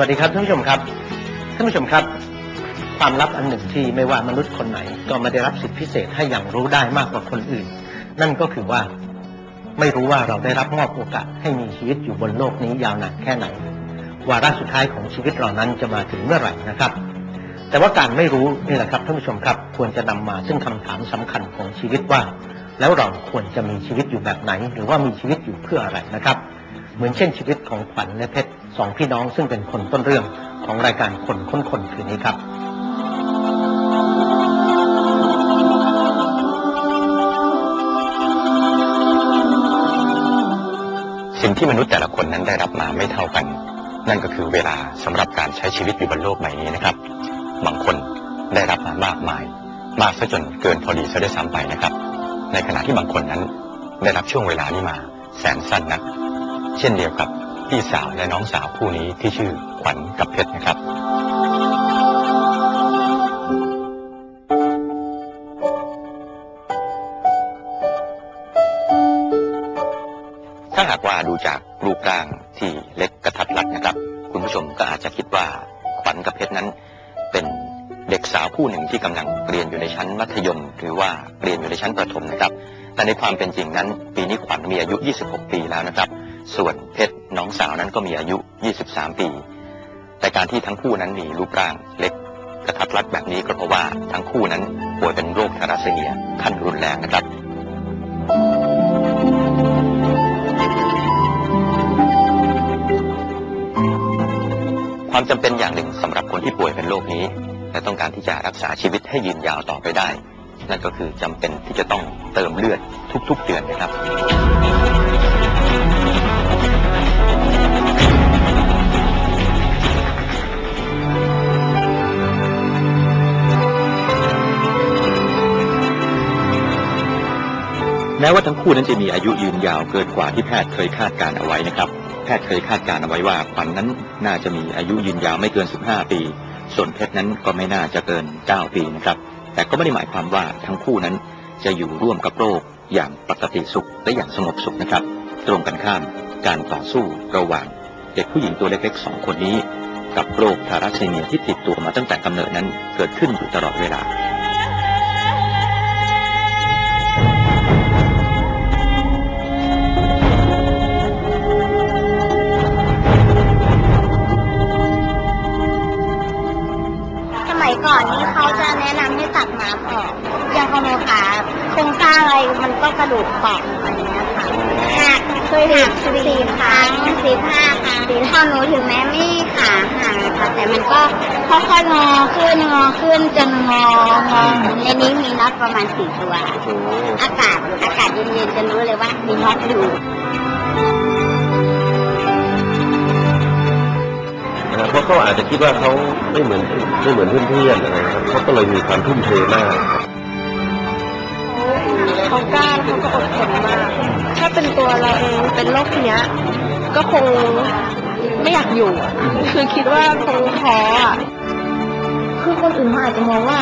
วัสดีครับท่านผู้ชมครับท่านผู้ชมครับ ความลับอันหนึ่งที่ไม่ว่ามนุษย์คนไหน ก็ไม่ได้รับสิทธิพิเศษให้อย่างรู้ได้มากกว่าคนอื่น นั่นก็คือว่าไม่รู้ว่าเราได้รับมอบโอกาสให้มีชีวิตอยู่บนโลกนี้ยาวนานแค่ไหนวาระสุดท้ายของชีวิตเรานั้นจะมาถึงเมื่อไหร่นะครับ แต่ว่าการไม่รู้นี่แหละครับท่านผู้ชมครับควรจะนำมาซึ่งคำถามสำคัญของชีวิตว่า แล้วเราควรจะมีชีวิตอยู่แบบไหน หรือว่ามีชีวิตอยู่เพื่ออะไรนะครับ เหมือนเช่นชีวิตของขวัญและเพชรสองพี่น้องซึ่งเป็นคนต้นเรื่องของรายการคนค้นคนคืนนี้ครับสิ่งที่มนุษย์แต่ละคนนั้นได้รับมาไม่เท่ากัน นั่นก็คือเวลาสำหรับการใช้ชีวิตอยู่บนโลกใบนี้นะครับ บางคนได้รับมามากมาย มากซะจนเกินพอดีซะด้วยซ้ำไปนะครับ ในขณะที่บางคนนั้นได้รับช่วงเวลานี้มาแสนสั้นนัก เช่นเดียวกับพี่สาวและน้องสาวคู่นี้ที่ชื่อขวัญกับเพชรนะครับ ถ้าหากว่าดูจากรูปร่างที่เล็กกระทัดรัดนะครับ คุณผู้ชมก็อาจจะคิดว่าขวัญกับเพชรนั้น เป็นเด็กสาวผู้หนึ่งที่กำลังเรียนอยู่ในชั้นมัธยม หรือว่าเรียนอยู่ในชั้นประถมนะครับ แต่ในความเป็นจริงนั้น ปีนี้ขวัญมีอายุ 26 ปีแล้วนะครับ ส่วนเพชรน้องสาวนั้นก็มีอายุ 23 ปี แต่การที่ทั้งคู่นั้นมีรูปร่างเล็กกระทัดรัดแบบนี้ก็เพราะว่าทั้งคู่นั้นป่วยเป็นโรคทาราซีเมียขั้นรุนแรงนะครับความจำเป็นอย่างหนึ่งสำหรับคนที่ป่วยเป็นโรคนี้ และต้องการที่จะรักษาชีวิตให้ยืนยาวต่อไปได้ นั่นก็คือจำเป็นที่จะต้องเติมเลือดทุกๆเดือนนะครับ แม้ว่าทั้งคู่นั้นจะมีอายุยืนยาวเกินกว่าที่แพทย์เคยคาดการเอาไว้นะครับ แพทย์เคยคาดการเอาไว้ว่าขวัญนนั้นน่าจะมีอายุยืนยาวไม่เกิน 15 ปี ส่วนเพชรนั้นก็ไม่น่าจะเกิน 9 ปีนะครับ แต่ก็ไม่ได้หมายความว่าทั้งคู่นั้นจะอยู่ร่วมกับโรคอย่างปกติสุขและอย่างสงบสุขนะครับ ตรงกันข้ามการต่อสู้ระหว่างเด็กผู้หญิงตัวเล็กๆสองคนนี้ กับโรคทาราเซเมียที่ติดตัวมาตั้งแต่กำเนิดนั้นเกิดขึ้นอยู่ตลอดเวลา ดูกเปาะอะไรเงี้ยค่ะหักเคยหักสี่ครั้งสิบห้าครั้งพอหนูถึงแม้ไม่ขาหักค่ะแต่มันก็ค่อยๆงอขึ้นงอขึ้นจนงองอในนี้มีน็อตประมาณสี่ตัว อากาศอากาศเย็นๆจะรู้เลยว่ามีน็อตอยู่เพราะเขาอาจจะคิดว่าเขาไม่เหมือนไม่เหมือนเพื่อนๆอะไรครับเขาก็เลยมีความทุ่มเทมาก เขากล้าเขาก็อดทนมาก ถ้าเป็นตัวเราเองเป็นโรคเนี้ย ก็คงไม่อยากอยู่อะคือคิดว่าคงท้ออะ คือคนอื่นเขาอาจจะมองว่า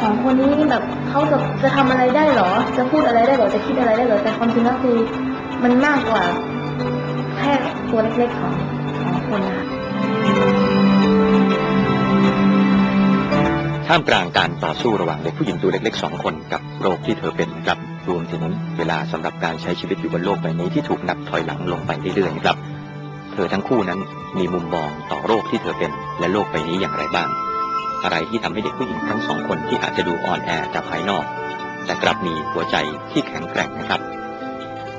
สองคนนี้แบบเขาจะจะทำอะไรได้เหรอ จะพูดอะไรได้เหรอ จะคิดอะไรได้เหรอ แต่ความจริงแล้วคือมันมากกว่าแค่ตัวเล็กๆของของคนนะคะท่ามกลางการต่อสู้ระหว่างเด็กผู้หญิงตัวเล็กๆสองคนกับโรคที่เธอเป็นนะครับ รวมถึงเวลาสำหรับการใช้ชีวิตอยู่บนโลกใบนี้ที่ถูกนับถอยหลังลงไปเรื่อยๆครับ เธอทั้งคู่นั้นมีมุมมองต่อโรคที่เธอเป็นและโลกใบนี้อย่างไรบ้าง อะไรที่ทำให้เด็กผู้หญิงทั้งสองคนที่อาจจะดูอ่อนแอจากภายนอก แต่กลับมีหัวใจที่แข็งแกร่งนะครับ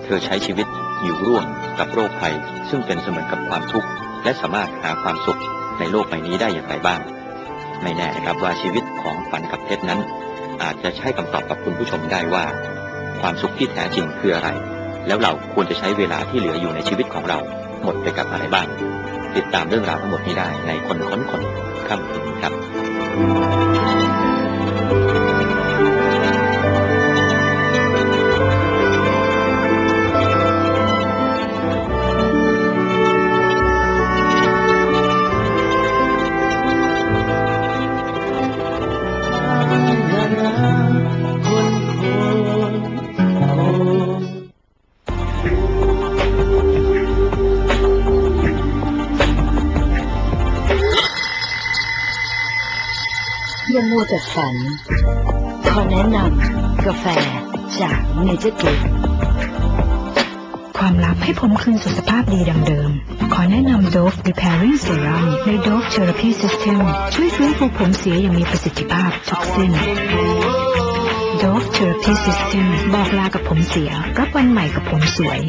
เธอใช้ชีวิตอยู่ร่วมกับโรคภัย ซึ่งเป็นเสมือนกับความทุกข์และสามารถหาความสุขในโลกใบนี้ได้อย่างไรบ้าง ไม่แน่นะครับว่าชีวิตของฝันกับเพชรนั้น อาจจะใช้คำตอบกับคุณผู้ชมได้ว่า ความสุขที่แท้จริงคืออะไร แล้วเราควรจะใช้เวลาที่เหลืออยู่ในชีวิตของเรา หมดไปกับอะไรบ้าง ติดตามเรื่องราวทั้งหมดนี้ได้ในคนค้นคนค่ำคืนครับ อย่ามัวแต่ฝัน ขอแนะนำกาแฟจากเนเจอร์เกตความลับให้ผมคืนสู่สภาพดีดังเดิม ขอแนะนำ Dove Repairing Serum ใน Dove Therapy System ช่วยฟื้นฟูผมเสียอย่างมีประสิทธิภาพทุกเส้น Dove Therapy System บอกลากับผมเสีย รับวันใหม่กับผมสวย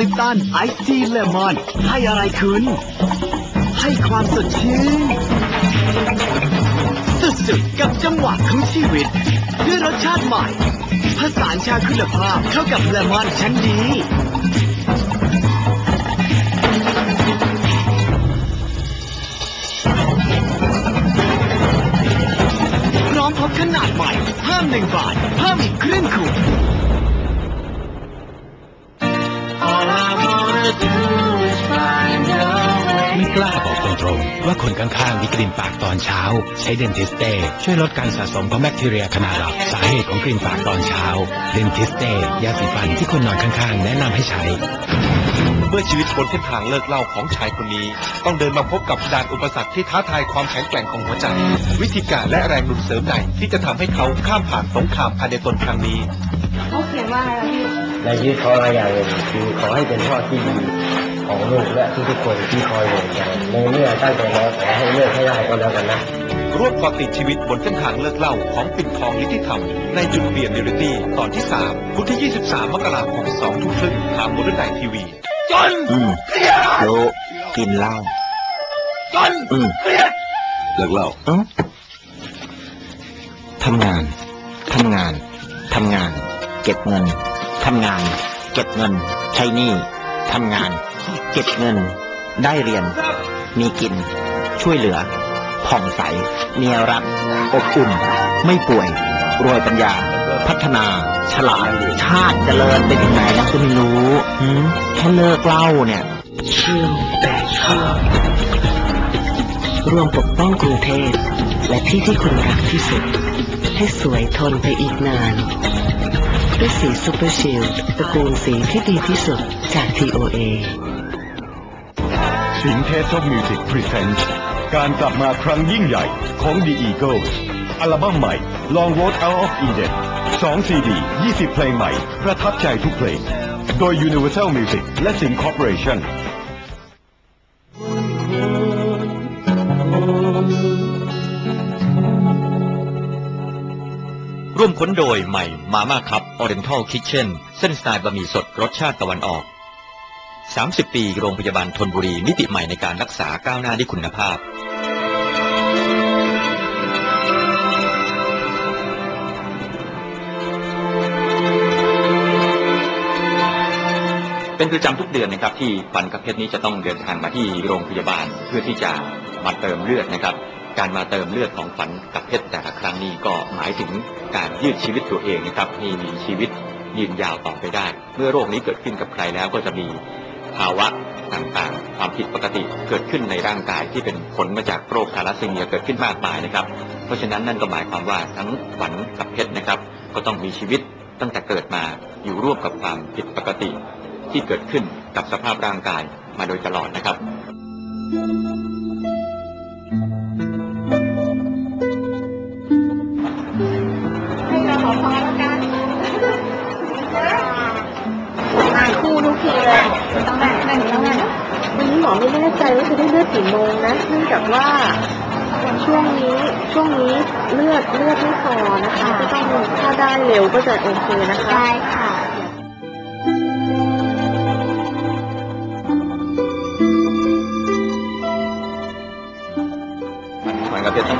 ลิปตันไอซ์ทีเลมอน ให้อะไรคุณให้ความสดชื่นสุดๆกับจังหวะของชีวิต ด้วยรสชาติใหม่ผสานชาคุณภาพเข้ากับเลมอนชั้นดีพร้อมพบขนาดใหม่เพิ่มหนึ่งบาทเพิ่มอีกครึ่งขวด ไม่กล้าบอกตรงๆว่าคนข้างๆมีกลิ่นปากตอนเช้า ใช้เดนทิสเต้ช่วยลดการสะสมของแบคทีเรียขนาดหลับสาเหตุของกลิ่นปากตอนเช้าเดนทิสเต้ยาสีฟันที่คนนอนข้างๆ แนะนำให้ใช้เมื่อชีวิตบนเส้นทางเลิกเล่าของชายคนนี้ ต้องเดินมาพบกับด่านอุปสรรคที่ท้าทายความแข็งแกร่งของหัวใจ วิธีการและแรงหนุนเสริมใดที่จะทำให้เขาข้ามผ่านสงครามภายในตนครั้งนี้เขาเขียนว่าอะไรพี่ ในชีวิตของเราอย่างหนึ่งคือขอให้เป็นพ่อที่ดีของลูกและทุกๆคนที่คอยห่วงใยในเมื่อตั้งใจแล้วขอให้เลิกให้ได้ก็แล้วกันนะ ร่วมเกาะติดชีวิตบนเส้นทางเลิกเล่าของปิ่นทองนิติธรรม ในจุดเปลี่ยนเรียลิตี้ตอนที่ 3 พุธที่ 23 มกราคม2ทุ่มครึ่งทางบนไดทีวี จนอืมรู้กินเหล้าจนอืมเครียดเลิกเหล้าเอ้าทำงาน ทำงาน ทำงาน เก็บเงิน ทำงาน เก็บเงิน ใช้หนี้ทำงาน เก็บเงิน ได้เรียน มีกิน ช่วยเหลือ ผ่องใส เมียรัก อบอุ่น ไม่ป่วย รวยปัญญา พัฒนา ฉลาด ชาติเจริญเป็นยังไงนะก็ไม่รู้หืมแค่เลิกเล้าเนี่ยเชื่อมแต่ชอบรวมปกป้องกรุงเทพและที่ที่คุณรักที่สุด ให้สวยทนไปอีกนาน ด้วยสีซูเปอร์ชิลตระกูลสีที่ดีที่สุดจาก TOA สิงเทส of Music Presents การกลับมาครั้งยิ่งใหญ่ของ The Eagles อัลบั้มใหม่ Long Road Out of Eden 2 CD 20 เพลงใหม่ ประทับใจทุกเพลง โดย Universal Music และ Sing Corporation ร่วมค้นโดยใหม่มาม่าครับ Oriental Kitchen เส้นสไตล์บะหมี่สดรสชาติตะวันออก 30 ปีโรงพยาบาลทนบุรีมิติใหม่ในการรักษาก้าวหน้าด้วยคุณภาพ เป็นประจำทุกเดือนนะครับที่ปันกับเพชรนี้จะต้องเดินทางมาที่โรงพยาบาลเพื่อที่จะมาเติมเลือดนะครับ การมาเติมเลือดของฝันกับเพชรแต่ละครั้งนี้ก็หมายถึงการยืดชีวิตตัวเองนะครับให้มีชีวิตยืนยาวต่อไปได้ เมื่อโรคนี้เกิดขึ้นกับใครแล้วก็จะมีภาวะต่างๆ ความผิดปกติเกิดขึ้นในร่างกายที่เป็นผลมาจากโรคทาลัสซีเมียเกิดขึ้นมากมายนะครับ เพราะฉะนั้นนั่นก็หมายความว่าทั้งฝันกับเพชรนะครับ ก็ต้องมีชีวิตตั้งแต่เกิดมาอยู่ร่วมกับความผิดปกติ ที่เกิดขึ้นกับสภาพร่างกายมาโดยตลอดนะครับให้ ไม่แน่ใจว่าจะได้เลือดกี่โมงนะเนื่องจากว่าช่วงนี้ช่วงนี้เลือดเลือดไม่พอนะคะก็ต้องถ้าได้เร็วก็จะโอเคนะคะได้ค่ะ มันกับเพชรต้อง